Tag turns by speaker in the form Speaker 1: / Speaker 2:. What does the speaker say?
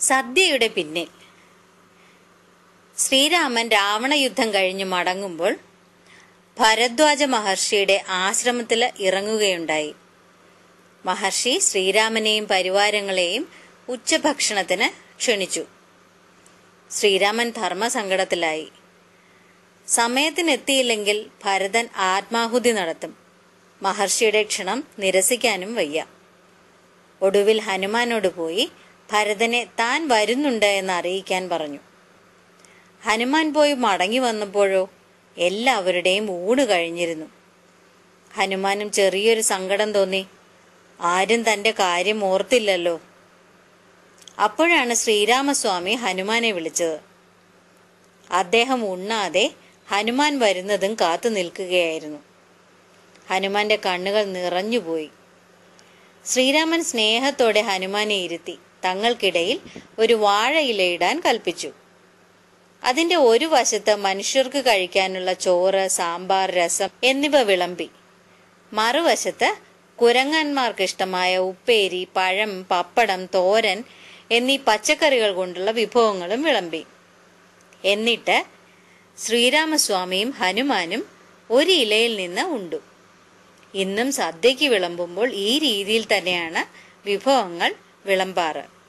Speaker 1: സദ്യയുടെ പിന്നിൽ. ശ്രീരാമൻ രാവണയുദ്ധം കഴിഞ്ഞു മടങ്ങുമ്പോൾ ഭരദ്വാജ മഹർഷിയുടെ ആശ്രമത്തിൽ ഇറങ്ങുകയുണ്ടായി. മഹർഷി ശ്രീരാമനെയും പരിവാരങ്ങളെയും ഉച്ചഭക്ഷണത്തിന് ക്ഷണിച്ചു. ശ്രീരാമൻ ധർമ്മസങ്കടത്തിലായി. സമയത്തിനെത്തിയില്ലെങ്കിൽ ഭരതൻ ആത്മാഹുതി നടത്തും. മഹർഷിയുടെ ക്ഷണം നിരസിക്കാനും വയ്യ. ഒടുവിൽ ഹനുമാനോട് പോയി ഭരതനെ താൻ വരുന്നുണ്ട് എന്ന് അറിയിക്കാൻ പറഞ്ഞു. ഹനുമാൻ പോയി മടങ്ങി വന്നപ്പോഴോ എല്ലാവരുടെയും ഊണ് കഴിഞ്ഞിരുന്നു. ഹനുമാനും ചെറിയൊരു സങ്കടം തോന്നി. ആരും തന്റെ കാര്യം ഓർത്തില്ലല്ലോ. അപ്പോഴാണ് ശ്രീരാമസ്വാമി ഹനുമാനെ വിളിച്ചത്. അദ്ദേഹം ഉണ്ണാതെ ഹനുമാൻ വരുന്നതും കാത്തു നിൽക്കുകയായിരുന്നു. ഹനുമാന്റെ കണ്ണുകൾ നിറഞ്ഞുപോയി. ശ്രീരാമൻ സ്നേഹത്തോടെ ഹനുമാനെ ഇരുത്തി. തങ്ങൾക്കിടയിൽ ഒരു വാഴയിലയിടാൻ കൽപ്പിച്ചു. അതിന്റെ ഒരു വശത്ത് മനുഷ്യർക്ക് കഴിക്കാനുള്ള ചോറ് സാമ്പാർ രസം എന്നിവ വിളമ്പി. മറുവശത്ത് കുരങ്ങന്മാർക്ക് ഇഷ്ടമായ ഉപ്പേരി പഴം പപ്പടം തോരൻ എന്നീ പച്ചക്കറികൾ കൊണ്ടുള്ള വിഭവങ്ങളും വിളമ്പി. എന്നിട്ട് ശ്രീരാമസ്വാമിയും ഹനുമാനും ഒരു ഇലയിൽ നിന്ന് ഉണ്ടു. ഇന്നും സദ്യയ്ക്ക് വിളമ്പുമ്പോൾ ഈ രീതിയിൽ തന്നെയാണ് വിഭവങ്ങൾ വിളമ്പാറ്.